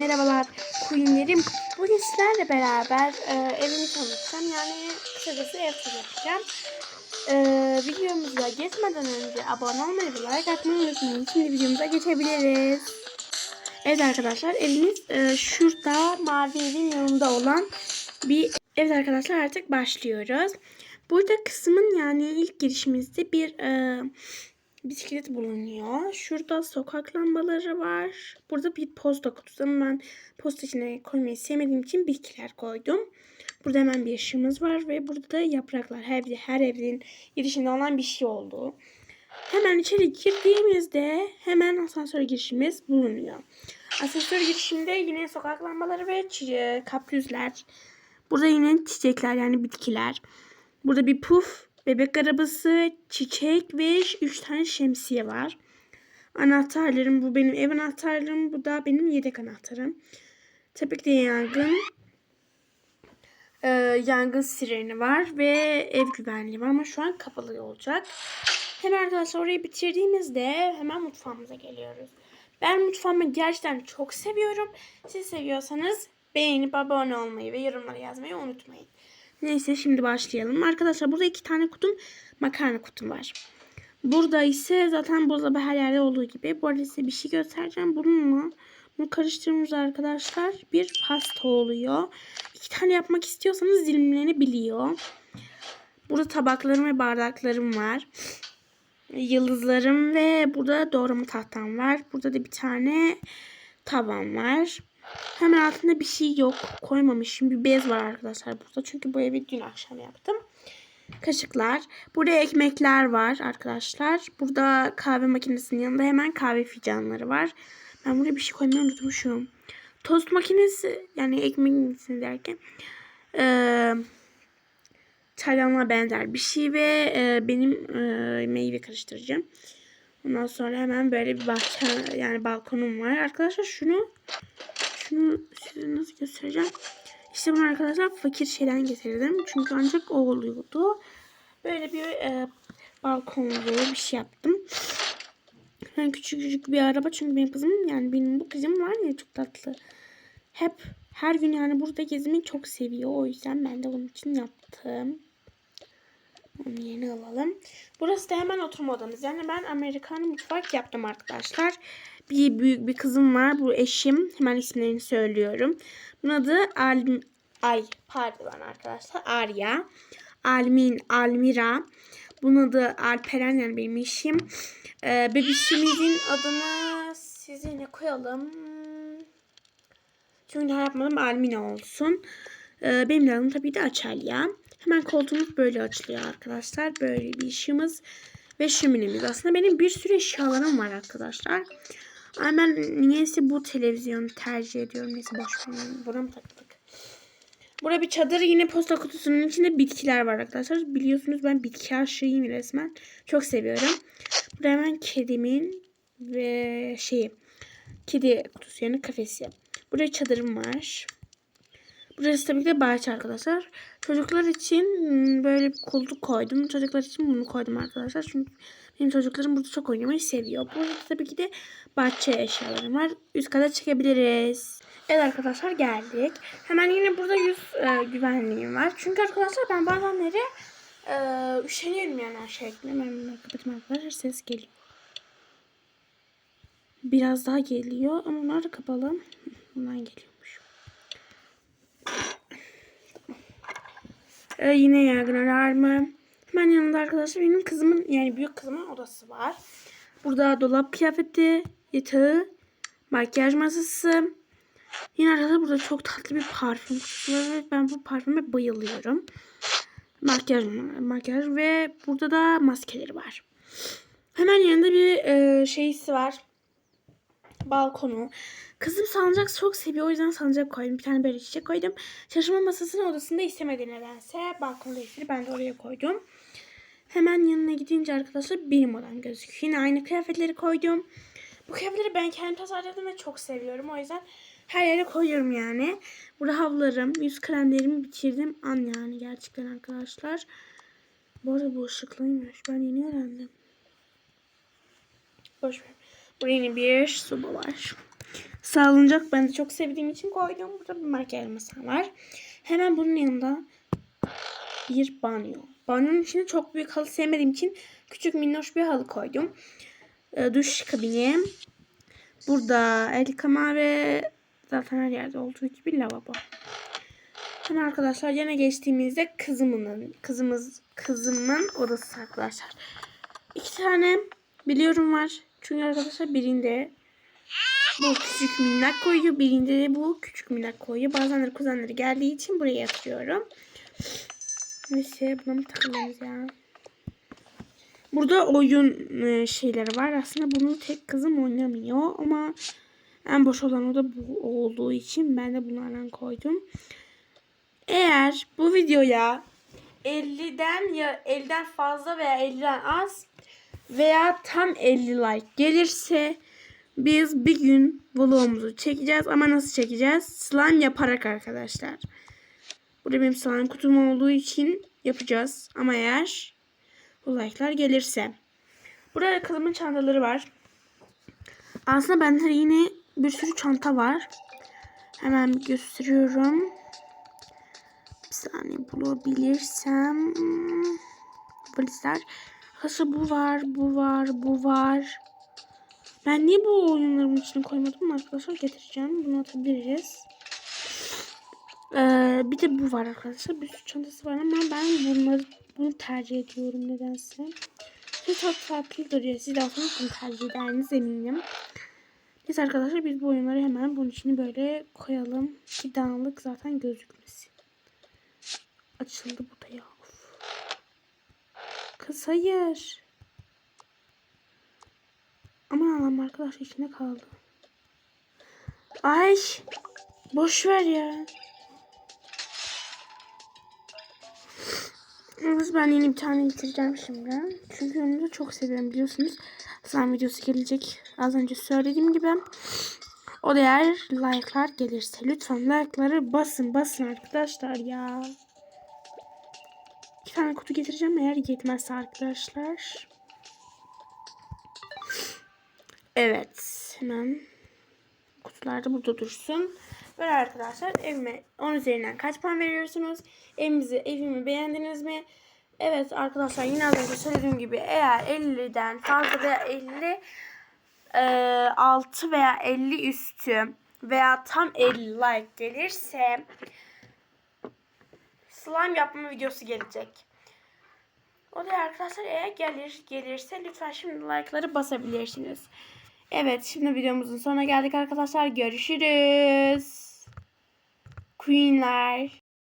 Merhabalar Queen'lerim. Bugün sizlerle beraber e, evimi tanıtacağım. Yani kısacası ev turu. E, videomuza geçmeden önce abone olmayı ve like atmayı unutmayın. Şimdi videomuza geçebiliriz. Evet arkadaşlar evimiz e, şurada mavi evin yanında olan bir Evet arkadaşlar artık başlıyoruz. Burada kısmın yani ilk girişimizde bir e, bisiklet bulunuyor. Şurada sokak lambaları var. Burada bir posta kutusu ama ben posta içine koymayı sevmediğim için bitkiler koydum. Burada hemen bir ışığımız var ve burada da yapraklar. Her, her evin girişinde olan bir şey oldu. Hemen içeri girdiğimizde hemen asansör girişimiz bulunuyor. Asansör girişinde yine sokak lambaları ve çi- kaktüsler. Burada yine çiçekler yani bitkiler. Burada bir puf, bebek arabası, çiçek ve 3 tane şemsiye var. Anahtarlarım bu benim ev anahtarlarım. Bu da benim yedek anahtarım. Tabii ki de yangın. Ee, yangın sireni var ve ev güvenliği var ama şu an kapalı olacak. Hemen arkadaşlar orayı bitirdiğimizde hemen mutfağımıza geliyoruz. Ben mutfağımı gerçekten çok seviyorum. Siz seviyorsanız beğenip abone olmayı ve yorumlara yazmayı unutmayın. Neyse şimdi başlayalım. Arkadaşlar burada iki tane kutum makarna kutum var. Burada ise zaten buzdolabı her yerde olduğu gibi. Bu arada size bir şey göstereceğim. Bununla bunu karıştırdığımızda arkadaşlar bir pasta oluyor. İki tane yapmak istiyorsanız dilimlenebiliyor. Burada tabaklarım ve bardaklarım var. Yıldızlarım ve burada doğrama tahtam var. Burada da bir tane tavam var. Hemen altında bir şey yok. Koymamışım. Bir bez var arkadaşlar burada. Çünkü bu evi dün akşam yaptım. Kaşıklar. Burada ekmekler var arkadaşlar. Burada kahve makinesinin yanında hemen kahve fincanları var. Ben buraya bir şey koymayı unutmuşum. Tost makinesi yani ekmek makinesi derken eee çaydanlığa benzer bir şey ve e, benim e, meyve karıştıracağım. Ondan sonra hemen böyle bir bahçe yani balkonum var. Arkadaşlar şunu şunu size nasıl göstereceğim? İşte bunu arkadaşlar fakir şeyden getirdim. Çünkü ancak o oluyordu. Böyle bir e, balkonlu bir şey yaptım. Ben küçük küçük bir araba çünkü benim kızım yani benim bu kızım var ya çok tatlı. Hep her gün yani burada gezmeyi çok seviyor. O yüzden ben de onun için yaptım. Onu yeni alalım. Burası da hemen oturma odamız. Yani ben Amerikan mutfak yaptım arkadaşlar. Bir büyük bir kızım var. Bu eşim. Hemen isimlerini söylüyorum. Bunun adı Al Ay pardon arkadaşlar. Arya. Almin, Almira. Bunun adı Alperen yani benim eşim. Ee, bebişimizin adını size ne koyalım? Çünkü daha yapmadım Almina olsun. Ee, benim de adım tabii de Açalya. Hemen koltuğumuz böyle açılıyor arkadaşlar. Böyle bir işimiz ve şöminemiz. Aslında benim bir sürü eşyalarım var arkadaşlar. Ama ben niyeyse bu televizyonu tercih ediyorum. Neyse boş verin. Buna mı taktık? Burada bir çadır yine posta kutusunun içinde bitkiler var arkadaşlar. Biliyorsunuz ben bitki aşığıyım resmen. Çok seviyorum. Burada hemen kedimin ve şeyi kedi kutusu yani kafesi. Burada çadırım var. Burası tabii ki de bahçe arkadaşlar. Çocuklar için hmm, böyle bir koltuk koydum. Çocuklar için bunu koydum arkadaşlar. Çünkü benim çocuklarım burada çok oynamayı seviyor. Burada tabii ki de bahçe eşyalarım var. Üst kata çıkabiliriz. Evet arkadaşlar geldik. Hemen yine burada yüz e, güvenliğim var. Çünkü arkadaşlar ben bazenleri e, üşeniyorum yani her. Ben bunları kapatayım arkadaşlar. Ses geliyor. Biraz daha geliyor ama bunlar kapalı. Bundan geliyormuş. Ee, yine yangın alarmı. Hemen yanında arkadaşlar benim kızımın yani büyük kızımın odası var. Burada dolap kıyafeti, yatağı, makyaj masası. Yine arkadaşlar burada çok tatlı bir parfüm var ve ben bu parfüme bayılıyorum. Makyaj, makyaj ve burada da maskeleri var. Hemen yanında bir e, şeysi var. Balkonu. Kızım salıncak çok seviyor. O yüzden salıncak koydum. Bir tane böyle çiçek koydum. Çalışma masasının odasında istemedi nedense. Balkonda istedi. Ben de oraya koydum. Hemen yanına gidince arkadaşlar benim odam gözüküyor. Yine aynı kıyafetleri koydum. Bu kıyafetleri ben kendim tasarladım ve çok seviyorum. O yüzden her yere koyuyorum yani. Burada havlarım, yüz kremlerimi bitirdim. An yani gerçekten arkadaşlar. Bu arada bu ışıklıymış. Ben yeni öğrendim. Boş ver. Burada yine bir soba var. Sağlıncak ben de çok sevdiğim için koydum. Burada bir makyaj masam var. Hemen bunun yanında bir banyo. Banyonun içinde çok büyük halı sevmediğim için küçük minnoş bir halı koydum. Ee, duş kabini. Burada el yıkama ve zaten her yerde olduğu gibi lavabo. Hemen arkadaşlar yine geçtiğimizde kızımın kızımız kızımın odası arkadaşlar. İki tane biliyorum var. Çünkü arkadaşlar birinde bu küçük minnak koyuyor. Birinde de bu küçük minnak koyuyor. Bazenleri kuzenleri geldiği için buraya yatıyorum. Neyse buna mı takılıyoruz ya? Burada oyun e, şeyleri var. Aslında bunu tek kızım oynamıyor ama en boş olan o da bu olduğu için ben de bunlardan koydum. Eğer bu videoya 50'den ya 50'den fazla veya 50'den az veya tam 50 like gelirse biz bir gün vlogumuzu çekeceğiz ama nasıl çekeceğiz? Slime yaparak arkadaşlar. Burada benim slime kutum olduğu için yapacağız. Ama eğer bu like'lar gelirse. Burada kızımın çantaları var. Aslında bende yine bir sürü çanta var. Hemen gösteriyorum. Bir saniye bulabilirsem. Valizler. Arkadaşlar bu var, bu var, bu var. Ben niye bu oyunların içine koymadım arkadaşlar getireceğim. Bunu atabiliriz. Ee, bir de bu var arkadaşlar. Bir sürü çantası var ama ben bunları bunu tercih ediyorum nedense. Ve çok tatlı duruyor. Siz de aslında bunu tercih edersiniz eminim. Neyse arkadaşlar biz bu oyunları hemen bunun içine böyle koyalım. Ki dağınık zaten gözükmesin. Açıldı bu da ya. Of. Kız hayır. Aman Allah'ım arkadaşlar içinde kaldı. Ay. Boş ver ya. Yalnız ben yeni bir tane getireceğim şimdi. Çünkü onu da çok seviyorum biliyorsunuz. Slime videosu gelecek. Az önce söylediğim gibi. O da eğer like'lar gelirse. Lütfen like'ları basın basın arkadaşlar ya. İki tane kutu getireceğim eğer yetmezse arkadaşlar. Evet. Hemen kutular da burada dursun. Böyle arkadaşlar evime 10 üzerinden kaç puan veriyorsunuz? Evimizi, evimi beğendiniz mi? Evet arkadaşlar yine az önce söylediğim gibi eğer 50'den fazla veya 50 e, 6 veya 50 üstü veya tam 50 like gelirse slime yapma videosu gelecek. O da arkadaşlar eğer gelir gelirse lütfen şimdi like'ları basabilirsiniz. Evet şimdi videomuzun sonuna geldik arkadaşlar. Görüşürüz. Queenler.